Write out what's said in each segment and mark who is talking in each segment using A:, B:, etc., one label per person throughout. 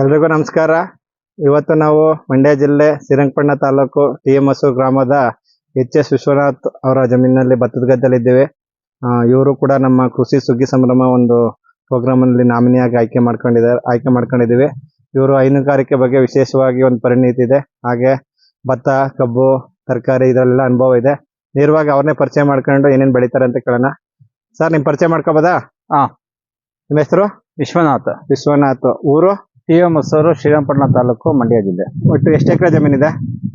A: ಎಲ್ರಿಗೂ ನಮಸ್ಕಾರ. ಇವತ್ತು ನಾವು ಮಂಡ್ಯ ಜಿಲ್ಲೆ ಶ್ರೀರಂಗಪಟ್ಟಣ ತಾಲೂಕು ಟಿ ಎಂ ಹಸು ಗ್ರಾಮದ ಎಚ್ ಎಸ್ ವಿಶ್ವನಾಥ್ ಅವರ ಜಮೀನಿನಲ್ಲಿ ಭತ್ತದ ಗದ್ದೆಲಿದ್ದೇವೆ ಇವರು ಕೂಡ ನಮ್ಮ ಕೃಷಿ ಸುಗ್ಗಿ ಸಂಭ್ರಮ ಒಂದು ಪ್ರೋಗ್ರಾಮ್ ಅಲ್ಲಿ ನಾಮಿನಿಯಾಗಿ ಆಯ್ಕೆ ಮಾಡ್ಕೊಂಡಿದ್ದಾರೆ ಆಯ್ಕೆ ಮಾಡ್ಕೊಂಡಿದ್ದೀವಿ. ಇವರು ಹೈನುಗಾರಿಕೆ ಬಗ್ಗೆ ವಿಶೇಷವಾಗಿ ಒಂದು ಪರಿಣಿತಿ ಇದೆ. ಹಾಗೆ ಭತ್ತ ಕಬ್ಬು ತರಕಾರಿ ಇದರಲ್ಲೆಲ್ಲ ಅನುಭವ ಇದೆ. ನೇರವಾಗಿ ಅವ್ರನ್ನೇ ಪರಿಚಯ ಮಾಡ್ಕೊಂಡು ಏನೇನು ಬೆಳಿತಾರೆ ಅಂತ ಕೇಳೋಣ. ಸರ್ ನಿಮ್ಮ ಪರಿಚಯ ಮಾಡ್ಕೋಬೋದಾ?
B: ಹಾ.
A: ನಿಮ್ಮ ಹೆಸರು?
B: ವಿಶ್ವನಾಥ್.
A: ವಿಶ್ವನಾಥ್. ಊರು?
B: ಟಿ ಎಂ ಹೊಸೂರು ಶ್ರೀರಂಗಪಟ್ಟಣ ತಾಲೂಕು ಮಂಡ್ಯ ಜಿಲ್ಲೆ.
A: ಒಟ್ಟು ಎಷ್ಟು ಎಕರೆ ಜಮೀನಿದೆ?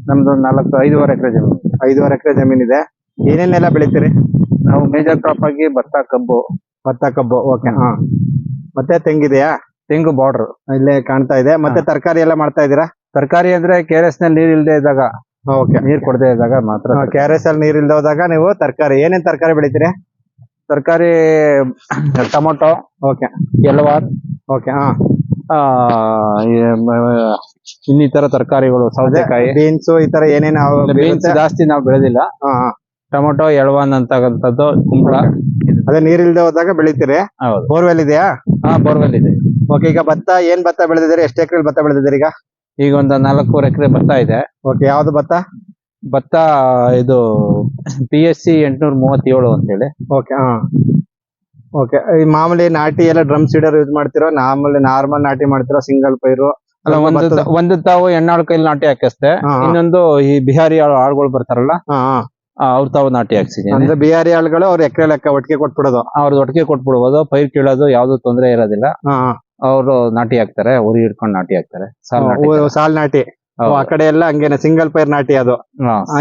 B: ನಮ್ದು ನಾಲ್ಕು ಐದೂವರೆ ಎಕರೆ ಜಮೀನು.
A: ಐದೂವರೆ ಎಕರೆ ಜಮೀನಿದೆ. ಏನೇನೆಲ್ಲ ಬೆಳಿತೀರಿ?
B: ನಾವು ಮೇಜರ್ ಕ್ರಾಪ್ ಆಗಿ ಭತ್ತ ಕಬ್ಬು.
A: ಭತ್ತ ಕಬ್ಬು ಓಕೆ. ಹಾ. ಮತ್ತೆ ತೆಂಗಿದೆಯಾ
B: ತೆಂಗು ಬಾರ್ಡರ್
A: ಇಲ್ಲೇ ಕಾಣ್ತಾ ಇದೆ. ಮತ್ತೆ ತರಕಾರಿ ಎಲ್ಲ ಮಾಡ್ತಾ ಇದ್ದೀರಾ?
B: ತರಕಾರಿ ಅಂದ್ರೆ ಕೆ ಆರ್ ಎಸ್ನಲ್ಲಿ ನೀರ್ ಇಲ್ಲದೆ ಇದ್ದಾಗ
A: ಓಕೆ.
B: ನೀರ್ ಕೊಡದೆ ಇದ್ದಾಗ ಮಾತ್ರ
A: ಕೆ ಆರ್ ಎಸ್ ಅಲ್ಲಿ ನೀರ್ ಇಲ್ಲದೆ ಹೋದಾಗ ನೀವು ತರಕಾರಿ ಏನೇನ್ ತರಕಾರಿ ಬೆಳಿತೀರಿ?
B: ತರಕಾರಿ ಟೊಮೊಟೊ
A: ಓಕೆ.
B: ಎಲ್ವಾರ್.
A: ಓಕೆ ಹಾ.
B: ಇನ್ನಿತರ ತರಕಾರಿಗಳು ಸೌತೆಕಾಯಿ.
A: ಬೀನ್ಸ್ ಈ ತರ ಏನೇನು
B: ಬೀನ್ಸ್ ಜಾಸ್ತಿ ನಾವು ಬೆಳೆದಿಲ್ಲ. ಟೊಮೊಟೊ ಎಳವನ್ ಅಂತಕ್ಕಂಥದ್ದು ಕುಂಬಳ
A: ಅದೇ ನೀರ್ ಇಲ್ದೆ ಹೋದಾಗ ಬೆಳಿತೀರಿ? ಬೋರ್ವೆಲ್ ಇದೆಯಾ
B: ಹಾ ಬೋರ್ವೆಲ್ ಇದೆ
A: ಓಕೆ ಈಗ ಭತ್ತ ಏನ್ ಭತ್ತ ಬೆಳೆದಿದ್ದೀರಿ? ಎಷ್ಟು ಎಕರೆ ಭತ್ತ ಬೆಳೆದಿದ್ದೀರಿ ಈಗ?
B: ಈಗ ಒಂದು ನಾಲ್ಕೂವರೆ ಎಕರೆ ಭತ್ತ ಇದೆ.
A: ಓಕೆ ಯಾವ್ದು ಭತ್ತ?
B: ಭತ್ತ ಇದು ಪಿ ಎಸ್ ಸಿ ಎಂಟ್ನೂರ ಮೂವತ್ತೇಳು ಅಂತೇಳಿ.
A: ಓಕೆ ಹಾ. ಓಕೆ ಈ ಮಾಮೂಲಿ ನಾಟಿ ಎಲ್ಲ ಡ್ರಮ್ ಸೀಡರ್ ಯೂಸ್ ಮಾಡ್ತಿರೋ ಮಾಮೂಲಿ ನಾರ್ಮಲ್ ನಾಟಿ ಮಾಡ್ತಿರೋ ಸಿಂಗಲ್ ಪೈರು
B: ಅಲ್ಲ ಒಂದು ಒಂದು ತಾವು ಎಣ್ಣಾಳ್ ಕೈಲಿ ನಾಟಿ ಹಾಕಿಸ್ತೆ. ಇನ್ನೊಂದು ಈ ಬಿಹಾರಿ ಆಳ್- ಆಳ್ಗಳು ಬರ್ತಾರಲ್ಲ ಅವ್ರ ತಾವು ನಾಟಿ ಹಾಕ್ಸಿದೀನಿ.
A: ಅಂದ್ರೆ ಬಿಹಾರಿ ಆಳುಗಳು ಅವ್ರ ಎಕರೆ ಲೆಕ್ಕ ಒಟ್ಟಿಗೆ ಕೊಟ್ಬಿಡೋದು.
B: ಅವ್ರದ್ದು ಒಟ್ಟಿಗೆ ಕೊಟ್ಬಿಡ್ಬೋದು ಪೈರ್ ಕೀಳೋದು ಯಾವ್ದು ತೊಂದರೆ ಇರೋದಿಲ್ಲ. ಅವರು ನಾಟಿ ಹಾಕ್ತಾರೆ ಉರಿ ಹಿಡ್ಕೊಂಡು ನಾಟಿ ಹಾಕ್ತಾರೆ. ಸಾಲ್ ನಾಟಿ
A: ಆ ಕಡೆ ಎಲ್ಲ ಹಂಗೇನೆ ಸಿಂಗಲ್ ಪೈರ್ ನಾಟಿ ಅದು.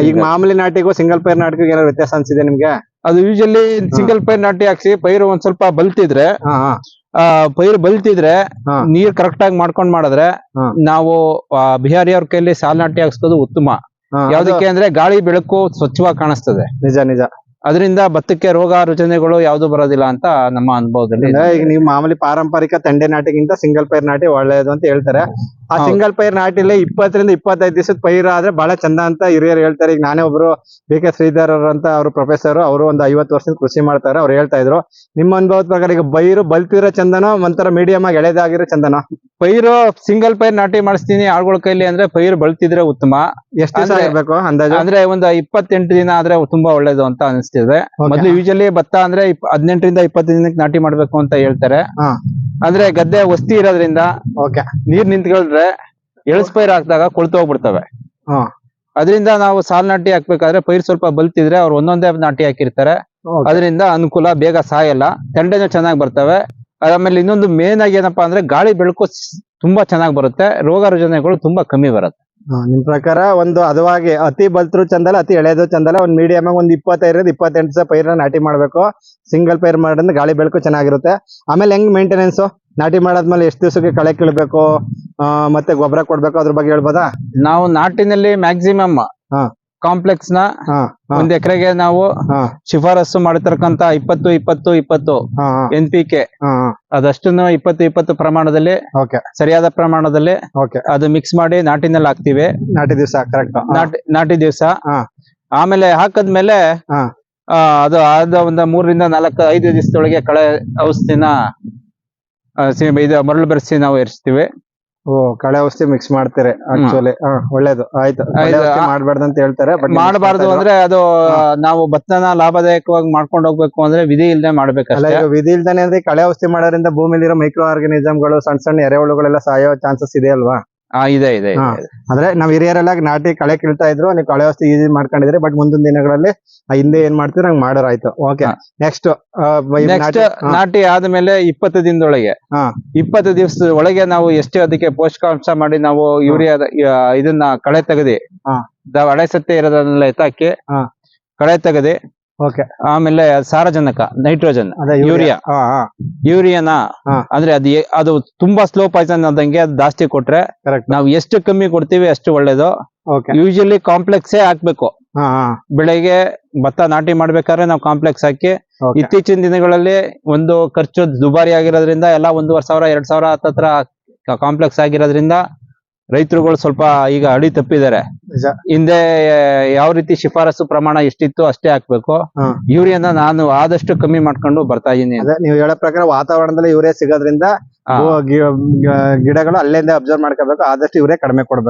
A: ಈಗ ಮಾಮೂಲಿ ನಾಟಿಗೂ ಸಿಂಗಲ್ ಪೈರ್ ನಾಟಿಗೂ ಏನಾದ್ರು ವ್ಯತ್ಯಾಸ ಅನ್ಸಿದೆ ನಿಮ್ಗೆ?
B: ಅದು ಯೂಶಲಿ ಸಿಂಗಲ್ ಪೈರ್ ನಾಟಿ ಹಾಕ್ಸಿ ಪೈರು ಒಂದ್ ಸ್ವಲ್ಪ ಬಲ್ತಿದ್ರೆ ಆ ಪೈರು ಬಲ್ತಿದ್ರೆ. ನೀರ್ ಕರೆಕ್ಟ್ ಆಗಿ ಮಾಡ್ಕೊಂಡ್ ಮಾಡಿದ್ರೆ ನಾವು ಬಿಹಾರಿ ಅವ್ರ ಕೈಲಿ ಸಾಲ್ ನಾಟಿ ಹಾಕ್ಸೋದು ಉತ್ತಮ. ಯಾವ್ದಕ್ಕೆ ಅಂದ್ರೆ ಗಾಳಿ ಬೆಳಕು ಸ್ವಚ್ಛವಾಗಿ ಕಾಣಿಸ್ತದೆ.
A: ನಿಜ ನಿಜ.
B: ಅದರಿಂದ ಭತ್ತಕ್ಕೆ ರೋಗ ರುಚನೆಗಳು ಯಾವ್ದು ಬರೋದಿಲ್ಲ ಅಂತ ನಮ್ಮ ಅನುಭವದಲ್ಲಿ.
A: ಈಗ ನೀವು ಮಾಮೂಲಿ ಪಾರಂಪರಿಕ ತಂಡೆ ನಾಟಿಗಿಂತ ಸಿಂಗಲ್ ಪೈರ್ ನಾಟಿ ಒಳ್ಳೆಯದು ಅಂತ ಹೇಳ್ತಾರೆ. ಆ ಸಿಂಗಲ್ ಪೈರ್ ನಾಟಿಲಿ ಇಪ್ಪತ್ತರಿಂದ ಇಪ್ಪತ್ತೈದು ದಿವಸದ ಪೈರ್ ಆದ್ರೆ ಬಹಳ ಚಂದ ಅಂತ ಹಿರಿಯರು ಹೇಳ್ತಾರೆ. ಈಗ ನಾನೇ ಒಬ್ರು ಬಿ ಕೆ ಶ್ರೀಧರ್ ಅವ್ರು ಅಂತ ಅವರು ಪ್ರೊಫೆಸರ್ ಅವರು ಒಂದು ಐವತ್ತು ವರ್ಷದಿಂದ ಕೃಷಿ ಮಾಡ್ತಾರೆ. ಅವ್ರು ಹೇಳ್ತಾ ಇದ್ರು ನಿಮ್ಮ ಅನುಭವದ ಪ್ರಕಾರ ಈಗ ಬೈರು ಬಲ್ತಿರೋ ಚಂದನೋ ಒಂಥರ ಮೀಡಿಯಂ ಆಗಿ ಎಳೆದಾಗಿರೋ ಚಂದನೋ?
B: ಪೈರು ಸಿಂಗಲ್ ಪೈರ್ ನಾಟಿ ಮಾಡಿಸ್ತೀನಿ ಆಳ್ಗಳ ಕೈಲಿ ಅಂದ್ರೆ ಪೈರು ಬಳ್ತಿದ್ರೆ ಉತ್ತಮ.
A: ಎಷ್ಟು ದಿವಸ ಇರ್ಬೇಕು ಅಂದಾಜು?
B: ಅಂದ್ರೆ ಒಂದು ಇಪ್ಪತ್ತೆಂಟು ದಿನ ಆದ್ರೆ ತುಂಬಾ ಒಳ್ಳೇದು ಅಂತ ಅನಿಸ್ತಿದೆ. ಮೊದಲು ಯೂಶಲಿ ಭತ್ತ ಅಂದ್ರೆ ಹದಿನೆಂಟರಿಂದ ಇಪ್ಪತ್ತು ದಿನಕ್ಕೆ ನಾಟಿ ಮಾಡ್ಬೇಕು ಅಂತ ಹೇಳ್ತಾರೆ. ಅಂದ್ರೆ ಗದ್ದೆ ವಸ್ತಿ ಇರೋದ್ರಿಂದ
A: ಓಕೆ
B: ನೀರ್ ನಿಂತ್ಕೊಳ್ರೆ ಎಳಸ್ ಪೈರ್ ಹಾಕಿದಾಗ ಕೊಳ್ತು ಹೋಗ್ಬಿಡ್ತವೆ.
A: ಹಾ.
B: ಅದರಿಂದ ನಾವು ಸಾಲ್ ನಾಟಿ ಹಾಕ್ಬೇಕಾದ್ರೆ ಪೈರ್ ಸ್ವಲ್ಪ ಬಲ್ತಿದ್ರೆ ಅವ್ರು ಒಂದೊಂದೇ ನಾಟಿ ಹಾಕಿರ್ತಾರೆ. ಅದರಿಂದ ಅನುಕೂಲ ಬೇಗ ಸಾಯಲ್ಲ. ತಂಡೆನು ಚೆನ್ನಾಗಿ ಬರ್ತವೆ. ಆಮೇಲೆ ಇನ್ನೊಂದು ಮೇನ್ ಆಗಿ ಏನಪ್ಪಾ ಅಂದ್ರೆ ಗಾಳಿ ಬೆಳಕು ತುಂಬಾ ಚೆನ್ನಾಗಿ ಬರುತ್ತೆ. ರೋಗ ರುಜಿನಗಳು ತುಂಬಾ ಕಮ್ಮಿ ಬರುತ್ತೆ.
A: ನಿಮ್ ಪ್ರಕಾರ ಒಂದು ಅದವಾಗಿ ಅತಿ ಬಲ್ತರು ಚಂದಲ್ಲ ಅತಿ ಎಳೆದು ಚಂದಲ್ಲ ಒಂದ್ ಮೀಡಿಯಂ ಆಗಿ ಒಂದ್ ಇಪ್ಪತ್ತೈದರಿಂದ ಇಪ್ಪತ್ತೆಂಟು ಸಹ ಪೈರ್ನ ನಾಟಿ ಮಾಡ್ಬೇಕು. ಸಿಂಗಲ್ ಪೈರ್ ಮಾಡೋದ್ರಿಂದ ಗಾಳಿ ಬೆಳಕು ಚೆನ್ನಾಗಿರುತ್ತೆ. ಆಮೇಲೆ ಹೆಂಗ್ ಮೇಂಟೆನೆನ್ಸ್ ನಾಟಿ ಮಾಡಾದ್ಮೇಲೆ ಎಷ್ಟು ದಿವಸಕ್ಕೆ ಕಳೆ ಕೀಳ್ಬೇಕು? ಮತ್ತೆ ಗೊಬ್ಬರ ಕೊಡ್ಬೇಕು ಅದ್ರ ಬಗ್ಗೆ ಹೇಳ್ಬೋದಾ?
B: ನಾವು ನಾಟಿನಲ್ಲಿ ಮ್ಯಾಕ್ಸಿಮಮ್
A: ಹಾ. ಕಾಂಪ್ಲೆಕ್ಸ್ನ
B: ಒಂದ್ ಎಕರೆಗೆ ನಾವು ಶಿಫಾರಸು ಮಾಡಿರ್ತಕ್ಕಂತ ಇಪ್ಪತ್ತು ಇಪ್ಪತ್ತು ಇಪ್ಪತ್ತು ಎನ್ ಪಿ ಕೆ
A: ಅದಷ್ಟು
B: ಅದಷ್ಟನ್ನು ಇಪ್ಪತ್ತು ಇಪ್ಪತ್ತು ಪ್ರಮಾಣದಲ್ಲಿ
A: ಓಕೆ.
B: ಸರಿಯಾದ ಪ್ರಮಾಣದಲ್ಲಿ
A: ಓಕೆ.
B: ಅದು ಮಿಕ್ಸ್ ಮಾಡಿ ನಾಟಿನಲ್ಲಿ ಹಾಕ್ತಿವಿ.
A: ನಾಟಿ ದಿವಸ ಕರೆಕ್ಟ್.
B: ನಾಟಿ ನಾಟಿ ದಿವಸ. ಆಮೇಲೆ ಹಾಕದ್ಮೇಲೆ ಅದು ಆದ ಒಂದು ಮೂರರಿಂದ ನಾಲ್ಕು ಐದು ದಿವಸದೊಳಗೆ ಕಳೆ ಔಷಧಿನ ಇದು ಮರಳು ಬೆರೆಸಿ ನಾವು ಎರಿಸ್ತೀವಿ
A: ಓ ಕಳೆ ಔಷಧಿ ಮಿಕ್ಸ್ ಮಾಡ್ತಾರೆ ಆಕ್ಚುಲಿ ಹಾ ಒಳ್ಳೇದು. ಆಯ್ತು. ಮಾಡ್ಬಾರ್ದು ಅಂತ ಹೇಳ್ತಾರೆ ಬಟ್
B: ಮಾಡಬಾರ್ದು ಅಂದ್ರೆ ಅದು ನಾವು ಭತ್ತನ ಲಾಭದಾಯಕವಾಗಿ ಮಾಡ್ಕೊಂಡು ಹೋಗ್ಬೇಕು ಅಂದ್ರೆ ವಿಧಿ ಇಲ್ದೆ
A: ಮಾಡ್ಬೇಕು
B: ಮಾಡ್ಬೇಕಷ್ಟೇ
A: ಈಗ ವಿಧಿ ಇಲ್ದಾನೆ ಅಂದ್ರೆ ಕಳೆ ಔಷಧಿ ಮಾಡೋದ್ರಿಂದ ಭೂಮಿಲಿರೋ ಮೈಕ್ರೋ ಆರ್ಗನಿಸಮ್ಗಳು ಸಣ್ಣ ಸಣ್ಣ ಎರೆಹುಳುಗಳೆಲ್ಲ ಸಾಯೋ ಚಾನ್ಸಸ್ ಇದೆ ಅಲ್ವಾ?
B: ಇದೆ ಇದೆ ಇದೆ.
A: ಅಂದ್ರೆ ನಾವ್ ಹಿರಿಯರೆಲ್ಲ ನಾಟಿ ಕಳೆ ಕೀಳ್ತಾ ಇದ್ರು ನೀವು ಕಳೆ ವಸ್ತು ಈಸಿ ಮಾಡ್ಕೊಂಡಿದ್ರಿ ಬಟ್ ಮುಂದಿನ ದಿನಗಳಲ್ಲಿ ಹಿಂದೆ ಏನ್ ಮಾಡ್ತೀರಿ ಹಂಗ್ ಮಾಡೋರಾಯ್ತು. ಓಕೆ ನೆಕ್ಸ್ಟ್
B: ನೆಕ್ಸ್ಟ್ ನಾಟಿ ಆದ್ಮೇಲೆ ಇಪ್ಪತ್ತು ದಿನದೊಳಗೆ.
A: ಹಾ.
B: ಇಪ್ಪತ್ತು ದಿವಸದ ಒಳಗೆ ನಾವು ಎಷ್ಟೇ ಅದಕ್ಕೆ ಪೋಷಕಾಂಶ ಮಾಡಿ ನಾವು ಯೂರಿಯಾ ಇದನ್ನ ಕಳೆ ತೆಗದಿ ಹಳೆ ಸತ್ತೆ ಇರೋದನ್ನೆಲ್ಲ ಎತ್ತಾಕಿ
A: ಹಾ.
B: ಕಳೆ ತೆಗೆದಿ
A: ಓಕೆ
B: ಆಮೇಲೆ ಸಾರಜನಕ ನೈಟ್ರೋಜನ್ ಯೂರಿಯಾ. ಯೂರಿಯಾನ. ಅಂದ್ರೆ ಅದು ಅದು ತುಂಬಾ ಸ್ಲೋ ಪಾಯ್ಸನ್ ಆದಂಗೆ ಅದು ಜಾಸ್ತಿ ಕೊಟ್ರೆ
A: ಕರೆಕ್ಟ್
B: ನಾವು ಎಷ್ಟು ಕಮ್ಮಿ ಕೊಡ್ತೀವಿ ಅಷ್ಟು ಒಳ್ಳೇದು.
A: ಓಕೆ
B: ಯೂಶಲಿ ಕಾಂಪ್ಲೆಕ್ಸೇ ಹಾಕ್ಬೇಕು.
A: ಹಾ ಹಾ.
B: ಬೆಳೆಗೆ ಭತ್ತ ನಾಟಿ ಮಾಡ್ಬೇಕಾದ್ರೆ ನಾವು ಕಾಂಪ್ಲೆಕ್ಸ್ ಹಾಕಿ ಇತ್ತೀಚಿನ ದಿನಗಳಲ್ಲಿ ಒಂದು ಖರ್ಚು ದುಬಾರಿ ಆಗಿರೋದ್ರಿಂದ ಎಲ್ಲ ಒಂದೂವರೆ ಸಾವಿರ ಎರಡ್ ಸಾವಿರ ಹತ್ತತ್ರ ಕಾಂಪ್ಲೆಕ್ಸ್ ಆಗಿರೋದ್ರಿಂದ ರೈತರುಗಳು ಸ್ವಲ್ಪ ಈಗ ಅಡಿ ತಪ್ಪಿದ್ದಾರೆ. ಹಿಂದೆ ಯಾವ ರೀತಿ ಶಿಫಾರಸು ಪ್ರಮಾಣ ಎಷ್ಟಿತ್ತು ಅಷ್ಟೇ ಹಾಕ್ಬೇಕು. ಯೂರಿಯಾನ ನಾನು ಆದಷ್ಟು ಕಮ್ಮಿ ಮಾಡ್ಕೊಂಡು ಬರ್ತಾ ಇದೀನಿ
A: ಅದೇ ನೀವು ಹೇಳೋ ಪ್ರಕಾರ ವಾತಾವರಣದಲ್ಲಿ ಯೂರಿಯಾ ಸಿಗೋದ್ರಿಂದ ಗಿಡಗಳು ಅಲ್ಲಿಂದ ಅಬ್ಸರ್ವ್ ಮಾಡ್ಕೋಬೇಕು ಆದಷ್ಟು ಇವರೇ ಕಡಿಮೆ ಕೊಡ್ಬೇಕು.